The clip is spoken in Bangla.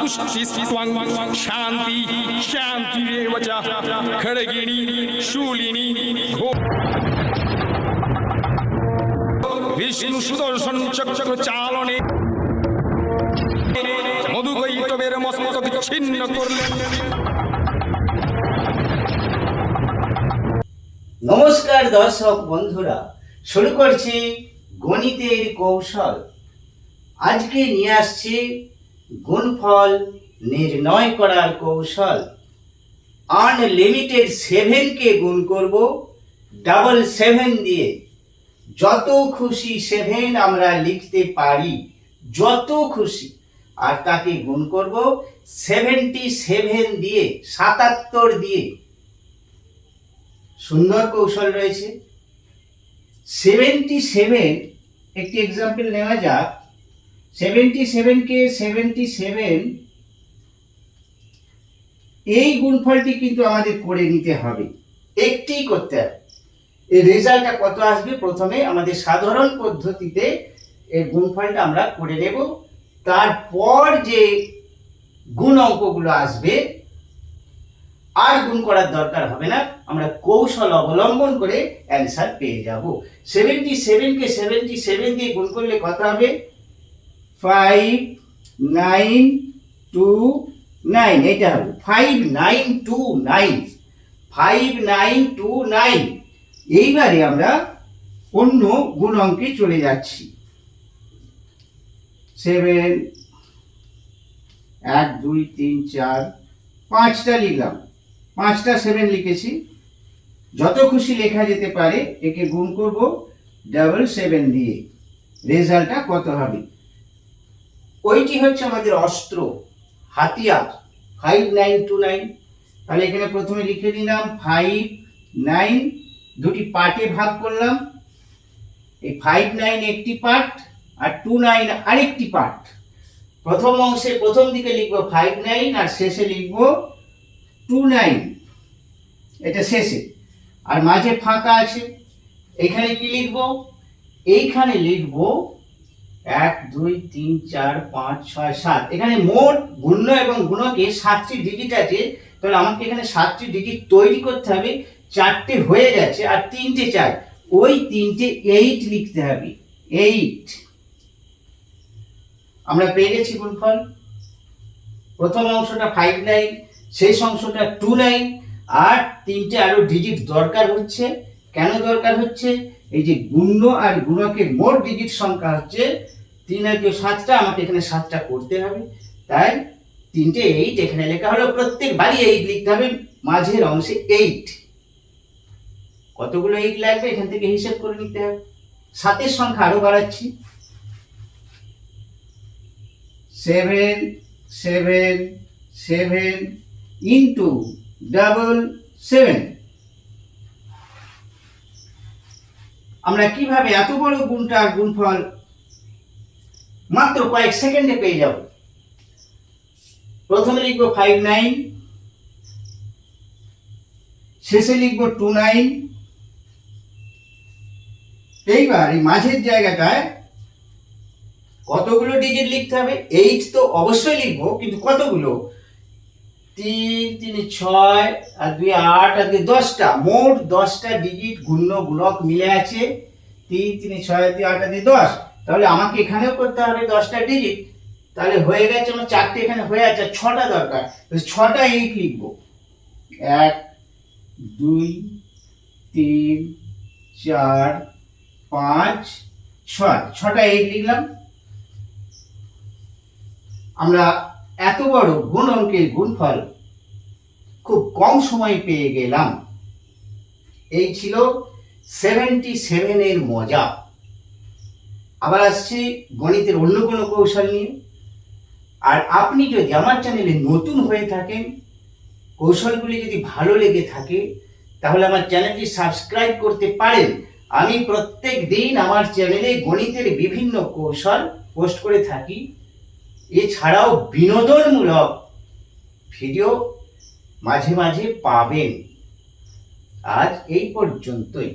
तुष्टिस्त्वं शान्ति शान्तिरेव च खड्गिणी शूलिनी घो বিষ্ণু সুদর্শন চক্র চালনে মধুকৈতবের মস্তক ছিন্ন করলেন নমস্কার দর্শক বন্ধুরা শুরু করছি গণিতের কৌশল আজকে নিয়ে আসছি গুণফল নির্ণয় করার কৌশল। আনলিমিটেড সেভেনকে গুণ করব ডাবল সেভেন দিয়ে। যত খুশি সেভেন আমরা লিখতে পারি, যত খুশি। আর তাকে গুণ করব সেভেন্টি সেভেন দিয়ে, সাতাত্তর দিয়ে। সুন্দর কৌশল রয়েছে। সেভেন্টি সেভেন একটি এক্সাম্পল নেওয়া যাক। সেভেন্টি সেভেনকে সেভেন্টি সেভেন এই গুণফলটি কিন্তু আমাদের করে নিতে হবে। একটি করতে হবে। এই রেজাল্টটা কত আসবে? প্রথমে আমাদের সাধারণ পদ্ধতিতে এই গুণফলটা আমরা করে নেব। তারপর যে গুণ অঙ্কগুলো আসবে, আর গুণ করার দরকার হবে না। আমরা কৌশল অবলম্বন করে অ্যান্সার পেয়ে যাব। সেভেন্টি সেভেনকে সেভেন্টি সেভেন দিয়ে গুণ করলে কত হবে? ফাইভ নাইন টু নাইন এটা হবে। Five nine two nine five nine two nine এইবারে আমরা অন্য গুণ অঙ্কে চলে যাচ্ছি। সেভেন এক, দুই, তিন, চার, পাঁচটা লিখলাম। পাঁচটা সেভেন লিখেছি। যত খুশি লেখা যেতে পারে, একে গুণ করব ডাবল সেভেন দিয়ে। রেজাল্টটা কত হবে? ওইটি হচ্ছে আমাদের অস্ত্র, হাতিয়ার ফাইভ নাইন টু নাইন তাহলে এখানে প্রথমে লিখে দিলাম ফাইভ নাইন দুটি পার্টে ভাগ করলাম। এই ফাইভ নাইন একটি পার্ট আর টু নাইন আরেকটি পার্ট। প্রথম অংশে প্রথম দিকে লিখব ফাইভ নাইন আর শেষে লিখব টু নাইন এটা শেষে। আর মাঝে ফাঁকা আছে। এখানে কি লিখব? এইখানে লিখব এক, দুই, তিন, চার, পাঁচ, ছয়, সাত। এখানে মোট গুণ্য এবং গুণকে সাতটি ডিজিট আছে। তাহলে আমাকে এখানে সাতটি ডিজিট তৈরি করতে হবে। চারটে হয়ে গেছে আর তিনটে চাই। ওই তিনটে এইট লিখতে হবে। এইট আমরা পেয়ে গেছি গুণফল। প্রথম অংশটা ফাইভ নাইন শেষ অংশটা টু নাইন আর তিনটে আরও ডিজিট দরকার হচ্ছে। কেন দরকার হচ্ছে? এই যে গুণ্য আর গুণকের মোট ডিজিট সংখ্যা হচ্ছে তিন আর কেউ সাতটা, আমাকে এখানে সাতটা করতে হবে। তাই তিনটে এইট এখানে লেখা হলো, প্রত্যেক বাড়ি এইট লিখতে হবে, মাঝের অংশে এইট কতগুলো এইট লাগবে? এখান থেকে হিসেব করে নিতে হবে। সাতের সংখ্যা আরও বাড়াচ্ছি। Seven seven seven into double seven আমরা কীভাবে এত বড় গুণটার গুণফল মাত্র কয়েক সেকেন্ডে পেয়ে যাব? প্রথমে লিখব ফাইভ নাইন শেষে লিখব টু নাইন এইবার এই মাঝের জায়গাটায় কতগুলো ডিজিট লিখতে হবে? এইট তো অবশ্যই লিখব, কিন্তু কতগুলো? তিন তিন, ছয়, আর দুই, আট, আর দুই, দশটা। মোট দশটা ডিজিট গুণ্য গুণক মিলে আছে। তিন তিন, ছয়, দুই, আট, আর দুই, দশ। তাহলে আমাকে এখানেও করতে হবে দশটা ডিজিট তাহলে হয়ে গেছে আমার চারটে এখানে হয়ে আছে ছটা দরকার। ছটা এইট লিখব। এক, দুই, তিন, চার, পাঁচ, ছয়। ছটা এইট লিখলাম। আমরা এত বড় গুণ অঙ্কের গুণফল খুব কম সময়ে পেয়ে গেলাম। এই ছিল সেভেন্টি সেভেনের মজা। আবার আসছি গণিতের অন্য কোনো কৌশল নিয়ে। আর আপনি যদি আমার চ্যানেলে নতুন হয়ে থাকেন, কৌশলগুলি যদি ভালো লেগে থাকে, তাহলে আমার চ্যানেলটি সাবস্ক্রাইব করতে পারেন। আমি প্রত্যেক দিন আমার চ্যানেলে গণিতের বিভিন্ন কৌশল পোস্ট করে থাকি। এছাড়াও বিনোদনমূলক ভিডিও মাঝে মাঝে পাবেন। আজ এই পর্যন্তই।